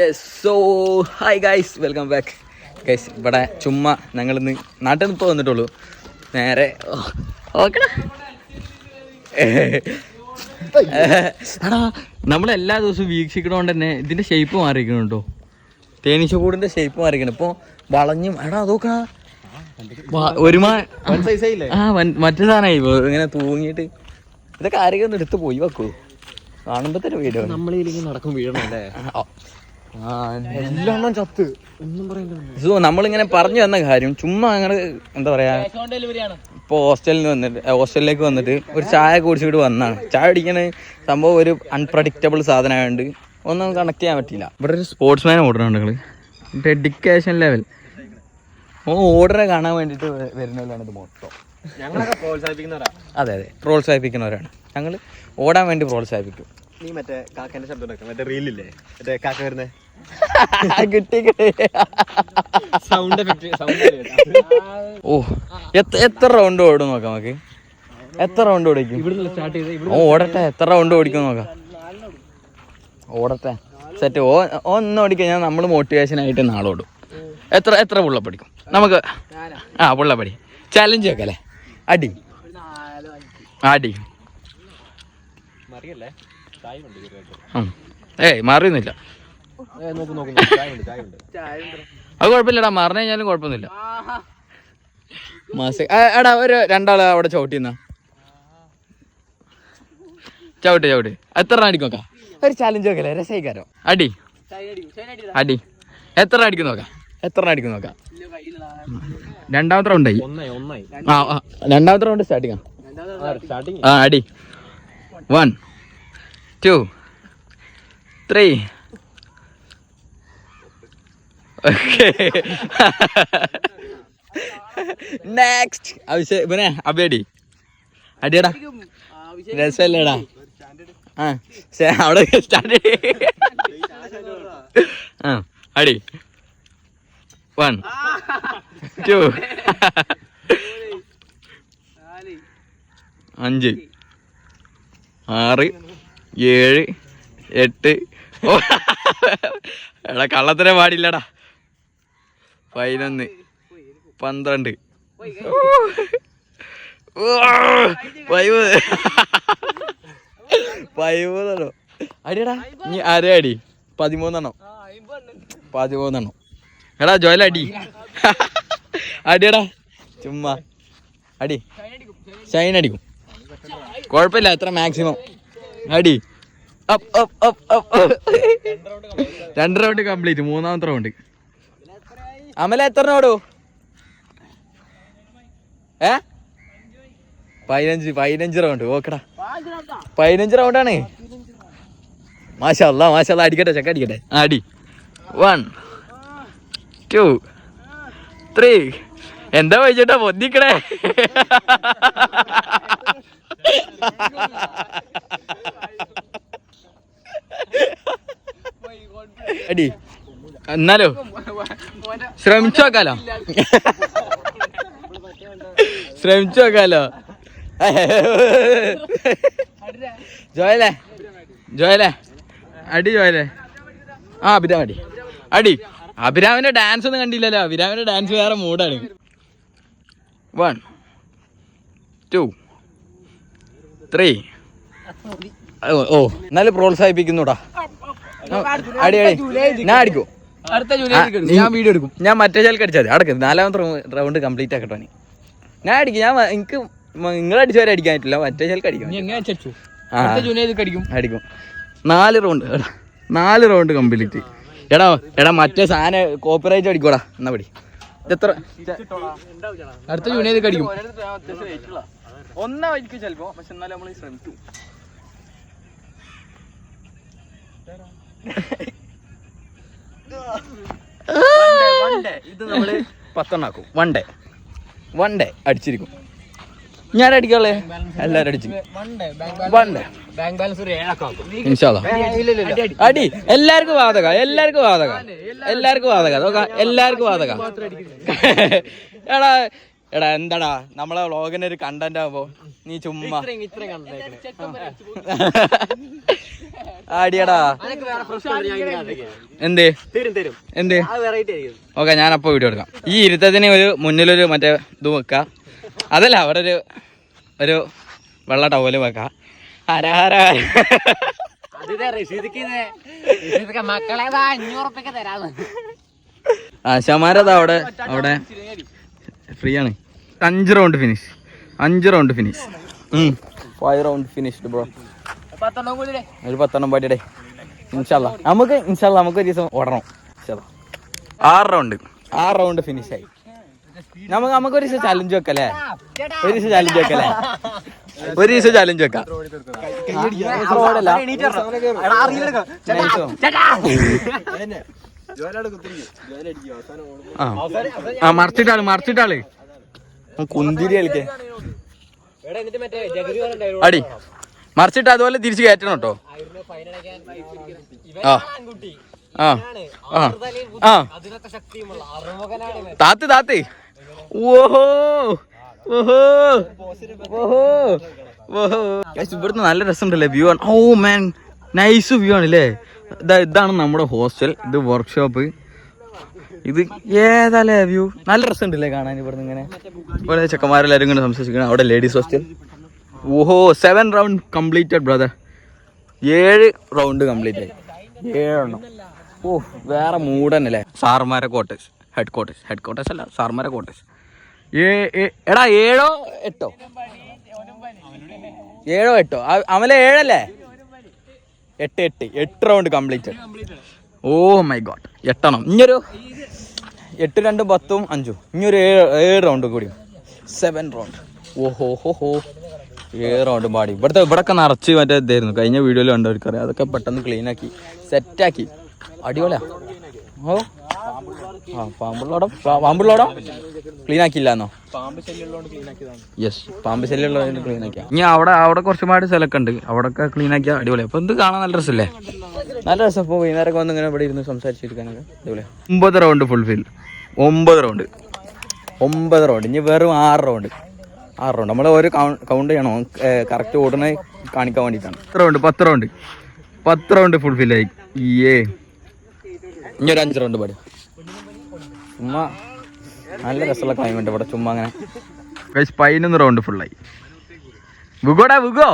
Yes so hi guys welcome back guys ഇവിടെ ചുമ്മാ ഞങ്ങളിന്ന് നാട്ടിൽ നിന്ന് ഇപ്പോൾ വന്നിട്ടുള്ളൂ. നേരെ ഓക്കേടാ എടാ നമ്മൾ എല്ലാ ദിവസവും വീക്ഷിക്കണോണ്ട് തന്നെ ഇതിന്റെ ഷേപ്പ് മാറിയിരിക്കണം കേട്ടോ തേനീച്ചക്കൂടിന്റെ ഷേപ്പ് മാറിയിരിക്കണം. ഇപ്പോൾ വളഞ്ഞും എടാ അതൊക്കെ ഒരുമാ ആ മറ്റേ സാധനമായി ഇങ്ങനെ തൂങ്ങിയിട്ട് ഇതൊക്കെ ആരെങ്കിലും ഒന്ന് എടുത്ത് പോയി വെക്കൂ. കാണുമ്പോ തന്നെ വീഡിയോ നമ്മളിലേക്ക് നടക്കും വീടുന്നല്ലേ എല്ലാം ചത്ത്. ഒന്നും നമ്മളിങ്ങനെ പറഞ്ഞു തന്ന കാര്യം ചുമ്മാ അങ്ങനെ എന്താ പറയാ ഇപ്പൊ ഹോസ്റ്റലിൽ നിന്ന് വന്നിട്ട് ഹോസ്റ്റലിലേക്ക് വന്നിട്ട് ഒരു ചായ കുടിച്ചിട്ട് വന്നാണ്. ചായ അടിക്കണ സംഭവം ഒരു അൺപ്രഡിക്റ്റബിൾ സാധനമായതുകൊണ്ട് ഒന്നും കണക്ട് ചെയ്യാൻ പറ്റില്ല ഇവിടെ ഒരു സ്പോർട്സ്മാൻ ഓടുന്നുണ്ട് നിങ്ങൾ. ഡെഡിക്കേഷൻ ലെവൽ ഓ ഓർഡറെ കാണാൻ വേണ്ടിട്ട് വരുന്നവരാണ് ഇത് മൊത്തം. ഞങ്ങളൊക്കെ പ്രോത്സാഹിപ്പിക്കുന്നവരാ. അതെ അതെ. പ്രോത്സാഹിപ്പിക്കുന്നവരാണ്. ഞങ്ങൾ ഓടാൻ വേണ്ടി പ്രോത്സാഹിപ്പിക്കും. നീ മറ്റേ കാക്കന്റെ ശബ്ദം ഉണ്ടാക്കാം മറ്റേ റീലില്ലേ മറ്റേ കാക്ക വരുന്നേ. കിട്ടി കിട്ടി. സൗണ്ട് എഫക്ട് സൗണ്ട് ഓ എത്ര റൗണ്ട് ഓടും നോക്കാം നമുക്ക്. എത്ര റൗണ്ട് ഓടിക്കും? ഇവിടുന്ന് സ്റ്റാർട്ട് ചെയ്ത് ഓ ഓടട്ടെ. എത്ര റൗണ്ട് ഓടിക്കും നോക്കാം. ഓടട്ടെ. സെറ്റ് ഓ ഒന്ന് ഞാൻ നമ്മൾ മോട്ടിവേഷൻ ആയിട്ട് നാളെ ഓടും. എത്ര എത്ര പുള്ളപ്പടിക്കും നമുക്ക് ആ പുള്ളപ്പടി ചലഞ്ച് വെക്കല്ലേ? അടി. അടി. മറിയല്ലേ? ഏയ് മാറിയൊന്നുമില്ല. നോക്ക് നോക്ക് നോക്ക്. ചായ ഉണ്ട് ചായ ഉണ്ട് അത് കുഴപ്പമില്ലടാ മറിഞ്ഞു കഴിഞ്ഞാലും കുഴപ്പമൊന്നുമില്ല. മാസ എടാ ഒരു രണ്ടാൾ അവിടെ ചവിട്ടിന്നാ ചവിട്ട് ചവിട്ട്. എത്ര എണ്ണം അടിക്കും നോക്കാം? ഒരു ചാലഞ്ച് നോക്കല്ലേ രസയിക്കാരോ അടി. അടി. എത്ര എണ്ണം അടിക്കും നോക്കാം? എത്ര എണ്ണം അടിക്കും നോക്കാം? രണ്ടാമത്തെ റൗണ്ടായി ഒന്നായി ഒന്നായി. ആ ആ, രണ്ടാമത്തെ റൗണ്ട് സ്റ്റാർട്ട് ചെയ്യാം സ്റ്റാർട്ടിങ് ആ അടി. One two Okay. Next Abhishek പിന്നെ അബേടി അടിയടാ. രസമല്ലേടാ. ആ അവിടെ സ്റ്റാൻഡേർഡ് ആ അടി. വൺ ടു അഞ്ച്. ആറ്. ഏഴ് എട്ട്. എടാ കള്ളത്തിനെ പാടില്ലടാ. പതിനൊന്ന് പന്ത്രണ്ട്. പതിമൂന്ന്. അടിയടാ. നീ ആരേ അടി. പതിമൂന്നെണ്ണം. പതിമൂന്നെണ്ണം. എടാ ജോലടി അടി. അടിയടാ. ചുമ്മാ. അടി. ഷൈൻ അടിക്കും. കുഴപ്പമില്ല എത്ര മാക്സിമം. അടി. രണ്ട് റൗണ്ട് കംപ്ലീറ്റ് മൂന്നാമത്തെ റൗണ്ട് അമല എത്ര ഓടൂ? ഏ? പതിനഞ്ച് പതിനഞ്ച് റൗണ്ട് ഓക്കെടാ. പതിനഞ്ച് റൗണ്ടാണ് മാഷല്ല മാഷല്ല അടിക്കട്ടെ ചെക്ക അടിക്കട്ടെ. അടി. വൺ ടു ത്രീ എന്താ വൈകിട്ടാ പൊന്നിക്കണേ അടി എന്നാലോ? ശ്രമിച്ചു നോക്കാലോ? ശ്രമിച്ചു നോക്കാലോ? ജോയലേ ജോയലേ അടി ജോയലേ. ആ അഭിരാം അടി. അടി അഭിരാമിന്റെ ഡാൻസ് ഒന്നും കണ്ടില്ലല്ലോ. അഭിരാമിന്റെ ഡാൻസ് വേറെ മൂഡാണ് വൺ ടു ത്രീ ഓ എന്നാലും പ്രോത്സാഹിപ്പിക്കുന്നുടാ. അടി അടി. ഞാൻ അടിക്കൂ? അടുത്ത നീ- ഞാൻ വീഡിയോ എടുക്കും. ഞാൻ മറ്റേ ചാൽ അടിച്ചാൽ മതി. അടക്ക് നാലാമത്തെ റൗണ്ട് കംപ്ലീറ്റ് ആക്കട്ടെ ഞാൻ അടിക്കും. ഞാൻ എനിക്ക് നിങ്ങൾ അടിച്ചവരെ അടിക്കാൻ പറ്റില്ല. മറ്റേ ചാൽക്ക് അടിക്കും. അടിക്കും. നാല് റൗണ്ട് എടാ. നാല് റൗണ്ട് കംപ്ലീറ്റ്. എടാ എടാ മറ്റേ സാധനം കോപ്പിറൈറ്റ് അടിക്കോടാ. എന്നാ പടി. എത്ര? അടുത്ത ജൂനിയർ കടിക്കും ഒന്നായിരിക്കും ചിലപ്പോ പക്ഷെ എന്നാലും നമ്മൾ ശ്രമിക്കും. ഇത് നമ്മൾ പത്തെണ്ണാക്കും. വൺ ഡേ വൺ ഡേ അടിച്ചിരിക്കും. ഞാൻ അടിക്കാളേ എല്ലാരും അടിച്ചു. വൺ ഡേ അടി. എല്ലാവർക്കും വാതക എല്ലാവർക്കും വാതക. എല്ലാവർക്കും വാതക. എല്ലാവർക്കും വാതക. എടാ എടാ എന്താടാ? നമ്മളെ വ്ളോഗിന്റെ ഒരു കണ്ടന്റ് ആവുമ്പോ നീ ചുമ്മാ. ആടിയടാ. എന്ത് വേറെ ഓക്കെ ഞാൻ അപ്പൊ. എന്തേ? എന്തേ? വീഡിയോ എടുക്കാം. ഈ ഇരുത്തത്തിന് ഒരു മുന്നിലൊരു മറ്റേ ഇത് വെക്ക. അതല്ല അവിടെ ഒരു ഒരു വെള്ള ടവൽ വെക്ക. ഹരഹര ഹര ഹര. അതിന്റെ റഷീദിക്ക് ഇത് റഷീദിക്ക് മക്കളെ അഞ്ഞൂറ് തരാന്ന്. ആശാമാരതാ അവിടെ അവിടെ. ഫ്രീ ആണ് അഞ്ച് റൗണ്ട് ഫിനിഷ് അഞ്ച് round finish five round finished bro ഒരു പത്തെണ്ണം പാടിയുടെ ഇൻഷാല്ല നമുക്ക് ഇൻഷാല്ല നമുക്ക് ഒരു ദിവസം ഓടണം ഇൻഷാല്ലാ. ആറ് റൗണ്ട് ആറ് റൗണ്ട് ഫിനിഷ് ആയി നമുക്ക് നമുക്ക് ഒരു ദിവസം ചലഞ്ച് വെക്കല്ലേ ഒരു ദിവസം ചലഞ്ച് വെക്കല്ലേ ഒരു ദിവസം ചലഞ്ച് വെക്കാം നൈസോ. ആ. മറിച്ചിട്ടാൾ മറിച്ചിട്ടാൾ. കുന്തിരി കളിക്കേ. അടി. മറിച്ചിട്ട് അതുപോലെ തിരിച്ചു കയറ്റണം കേട്ടോ. ആ. ആ. ആ. താത്ത് താത്ത്. ഓഹോ. ഓഹോ. ഓഹോ. ഓഹോ. ഇവിടുന്ന് നല്ല രസമുണ്ടല്ലേ വ്യൂ ആണ്. ഓ മാൻ നൈസ് വ്യൂ ആണല്ലേ. ഇതാ ഇതാണ് നമ്മുടെ ഹോസ്റ്റൽ. ഇത് വർക്ക്ഷോപ്പ് ഇത് ഏതാലേ വ്യൂ? നല്ല രസമുണ്ടല്ലേ കാണാൻ ഇവിടുന്ന് ഇങ്ങനെ. ഇവിടെ ചെക്കന്മാരെല്ലാവരും ഇങ്ങനെ സംസാരിക്കണം അവിടെ ലേഡീസ് ഹോസ്റ്റൽ ഓഹോ സെവൻ റൗണ്ട് കംപ്ലീറ്റഡ് ബ്രദർ ഏഴ് റൗണ്ട് കംപ്ലീറ്റ് ആയി. ഏഴെണ്ണം. ഓ വേറെ മൂടന്നല്ലേ സാർമാരെ quarters head quarters head quarters അല്ല സാർമാരെ ക്വാർട്ടേഴ്സ് ഏ എടാ ഏഴോ എട്ടോ? ഏഴോ എട്ടോ? അവലെ ഏഴല്ലേ? എട്ട് എട്ട്. എട്ട് round complete oh my god. എട്ടെണ്ണം. ഇനിയൊരു എട്ട് രണ്ടും പത്തും അഞ്ചും. ഇനിയൊരു ഏഴ് ഏഴ് റൗണ്ട് കൂടി. സെവൻ റൗണ്ട് ഓഹോ ഹോ ഹോ ഏഴ് റൗണ്ട് പാടി. ഇവിടുത്തെ ഇവിടൊക്കെ നിറച്ച് മറ്റേ ഇതായിരുന്നു. കഴിഞ്ഞ വീഡിയോയിൽ കണ്ടവർക്കറിയാം അതൊക്കെ പെട്ടെന്ന് ക്ലീൻ ആക്കി സെറ്റാക്കി അടിപൊളിയാ. ഓ. ആ പാമ്പുള്ളോടം. പാമ്പുള്ളോടം? ക്ലീൻ ആക്കിയില്ലാന്നോ? യെസ് പാമ്പ് ശല്യമുള്ളതുകൊണ്ട് ക്ലീൻ ആക്കിയാ. ഇനി അവിടെ അവിടെ കുറച്ചുപാട് സ്ഥലമൊക്കെ ഉണ്ട് അവിടെ ഒക്കെ ക്ലീൻ ആക്കിയാൽ അടിപൊളി അപ്പൊ എന്ത് കാണാൻ നല്ല രസമല്ലേ? നല്ല രസം. ഇപ്പോൾ വൈകുന്നേരം വന്ന് ഇങ്ങനെ ഇവിടെ ഇരുന്ന് സംസാരിച്ചിരിക്കാനൊക്കെ അടിപൊളി ഒമ്പത് റൗണ്ട് ഫുൾഫിൽ ഒമ്പത് റൗണ്ട് ഒമ്പത് റൗണ്ട് ഇനി വെറും ആറ് റൗണ്ട് ആറ് റൗണ്ട് നമ്മൾ ഒരു കൗണ്ട് ചെയ്യണം. കറക്റ്റ് ഓടുന്ന കാണിക്കാൻ വേണ്ടിയിട്ടാണ്. പത്ത് റൗണ്ട് പത്ത് റൗണ്ട് പത്ത് റൗണ്ട് ഫുൾഫിൽ ആയി. ഏ ഇനി ഒരു അഞ്ച് റൗണ്ട് പാടി. ചുമ്മാ നല്ല രസമുള്ള ക്ലൈമറ്റ് ഇവിടെ. ചുമ്മാ അങ്ങനെ. പതിനൊന്ന് റൗണ്ട് ഫുള്ളായി വിഗോടാ വിഗോ.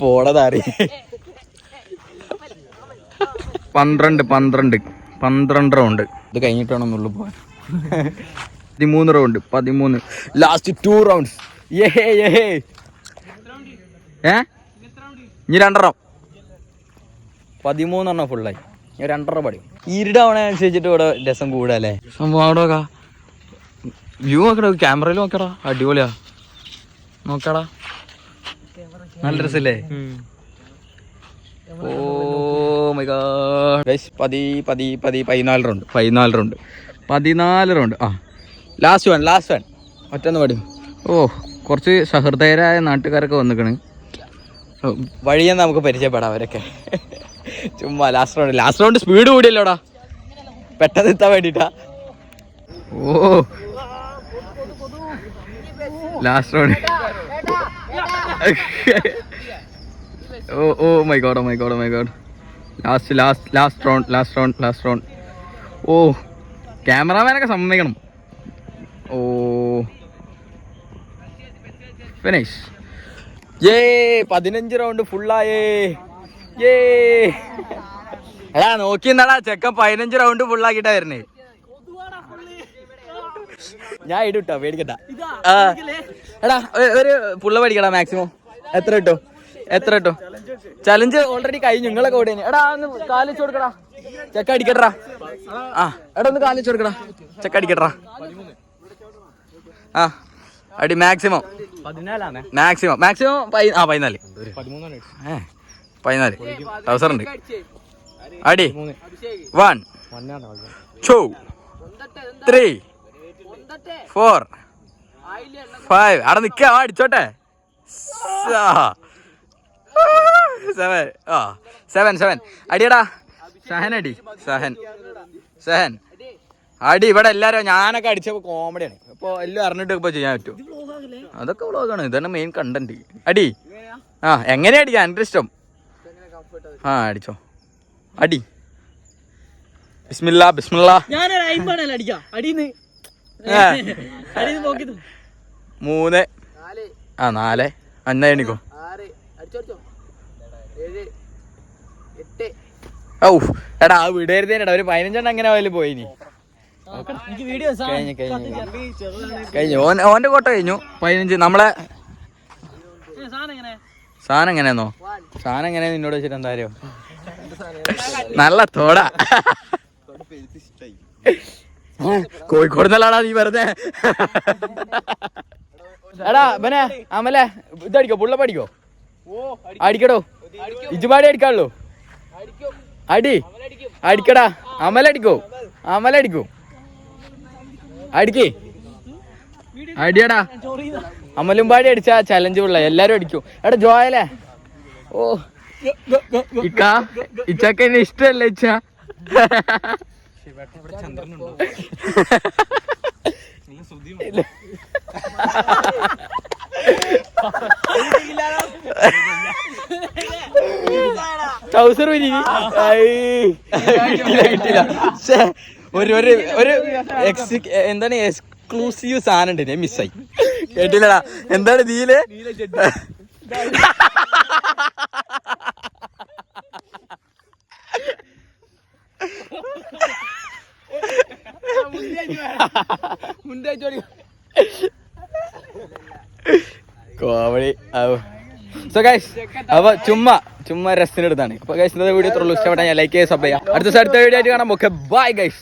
പോടതാറി പന്ത്രണ്ട് പന്ത്രണ്ട്. പന്ത്രണ്ട് റൗണ്ട് ഇത് കഴിഞ്ഞിട്ട് വേണം ഉള്ളു പോകാൻ. പതിമൂന്ന് റൗണ്ട് പതിമൂന്ന്. ലാസ്റ്റ് ടു റൗണ്ട്സ് ഏ ഇനി രണ്ടെണ്ണം. പതിമൂന്നെണ്ണം ഫുള്ളായി ഞാൻ രണ്ടര പടി. ഇരുടാവണ അനുസരിച്ചിട്ട് ഇവിടെ രസം കൂടല്ലേ സംഭവം അവിടെ നോക്കാം. വ്യൂ നോക്കടാ ക്യാമറയിൽ നോക്കടാ. അടിപൊളിയാ. നോക്കടാ. നല്ല രസല്ലേ ഓ മൈ ഗോഡ്. പതി പതി പതി പതിനാല് റൗണ്ട് പതിനാല് റൗണ്ട് പതിനാല് റൗണ്ട് ആ. ലാസ്റ്റ് വൺ ലാസ്റ്റ് വൺ ഒറ്റന്ന് പടി. ഓ കുറച്ച് സഹൃദയരായ നാട്ടുകാരൊക്കെ വന്നിക്കണ്. വഴിയെന്ന് നമുക്ക് പരിചയപ്പെടാം അവരൊക്കെ. ചുമ്മാ last round last round speed കൂടിയല്ലോടാ. പെട്ടെന്ന് എത്താൻ വേണ്ടിട്ടാ. ഓ. Last round oh oh my god oh my god oh my god last last last round last round last round ഓ ക്യാമറാമാനൊക്കെ സമ്മതിക്കണം. ഓ. ഫിനിഷ് ഏ പതിനഞ്ച് റൗണ്ട് ഫുള്ളായേ ഏ നോക്കി എന്നാടാ ചെക്കൻ പതിനഞ്ച് റൗണ്ട് ഫുള്ളാക്കിട്ടാ വരണേ ഞാൻ ഇടുട്ടോ പേടിക്കട്ടാ. എടാ ഒരു പുള്ള പേടിക്കടാ മാക്സിമം എത്ര കിട്ടോ എത്ര കിട്ടോ ചലഞ്ച് ഓൾറെഡി കഴിഞ്ഞു നിങ്ങളൊക്കെ ഓടി എടാ ഒന്ന് കാലിച്ച് കൊടുക്കടാ. ചെക്ക അടിക്കട്ടാ ആ എടാ ഒന്ന് കാലിച്ച് കൊടുക്കടാ. ചെക്ക അടിക്കട്ടാ ആ അടി മാക്സിമം മാക്സിമം മാക്സിമം ആ പതിനാല്. ഏ. പതിനാല്. ടൗസർ ഉണ്ട് അടി. One. Two three. Four. Five. അവിടെ നിക്ക ആ അടിച്ചോട്ടെ. സെവൻ. ആ സെവൻ സെവൻ. അടിയടാ. സഹൻ അടി. സഹൻ. സഹൻ. അടി. ഇവിടെ എല്ലാരും ഞാനൊക്കെ അടിച്ചപ്പോൾ കോമഡിയാണ് അപ്പോൾ എല്ലാം അറിഞ്ഞിട്ട് ഇപ്പൊ ചെയ്യാൻ പറ്റും. അതൊക്കെ വ്ളോഗാണ് ഇതാണ് മെയിൻ കണ്ടന്റ് അടി. ആ എങ്ങനെ അടിക്കാൻ എന്റെ ഇഷ്ടം. ആ അടിച്ചോ. അടി. ബിസ്മില്ല ബിസ്മില്ല. ഞാനൊരു അയിമ്പാണല്ലോ അടിക്കാം. അടിന്ന് മൂന്ന്. ആ നാല്. അന്ന എണിക്കോ. ഔ എടാ ആ വിടരുതേനടാ. ഒരു പതിനഞ്ചെണ്ണം അങ്ങനെ പോയി പോയിനി. എനിക്ക് വീഡിയോ കഴിഞ്ഞു കഴിഞ്ഞു കഴിഞ്ഞു. ഓൻ ഓന്റെ കോട്ട കഴിഞ്ഞു. പതിനഞ്ച്. നമ്മളെ സാധനം എങ്ങനെയാന്നോ? സാധനം എങ്ങനെയാ നിന്നോട് വെച്ചിട്ട് എന്താ അറിയോ? നല്ല തോട. കോഴിക്കോട്. നല്ലാടാ നീ വെറുതെ. എടാ ബനെ അമലെ ഇതടിക്കോ പുള്ള അടിക്കോ? അടിക്കടോ. ഇജുപാടി അടിക്കാള്ളു. അടി. അടിക്കടാ. അമലടിക്കോ അമലടിക്കോ അടിക്കേ. അടിയടാ. അമലുംപാടി അടിച്ച ചലഞ്ച് ഉള്ള എല്ലാരും അടിക്കും. എടാ ജോയലേ. ഓ. ഇക്ക ഇച്ചക്ക എന്നെ ഇഷ്ടല്ലേ ഇച്ച. ട്രൗസർ കിട്ടില്ല കിട്ടില്ല ഒരു ഒരു എന്താണ് എക്സ്ക്ലൂസീവ് സാധനം ഉണ്ട് ഞാൻ മിസ്സായി കേട്ടില്ലടാ. എന്താണ് നീൽ? കോമഡി. സോ ഗൈസ് അപ്പൊ ചുമ്മാ ചുമ്മാ രസത്തിനെടുത്താണ് അപ്പൊ ഗൈസ് ഇന്നത്തെ വീഡിയോ ഇത്രയുള്ളൂ ഇഷ്ടപ്പെട്ടാൽ ഞാൻ ലൈക്ക് സബ് ചെയ്യാം അടുത്ത അടുത്ത വീഡിയോ ആയിട്ട് കാണാം. Okay bye guys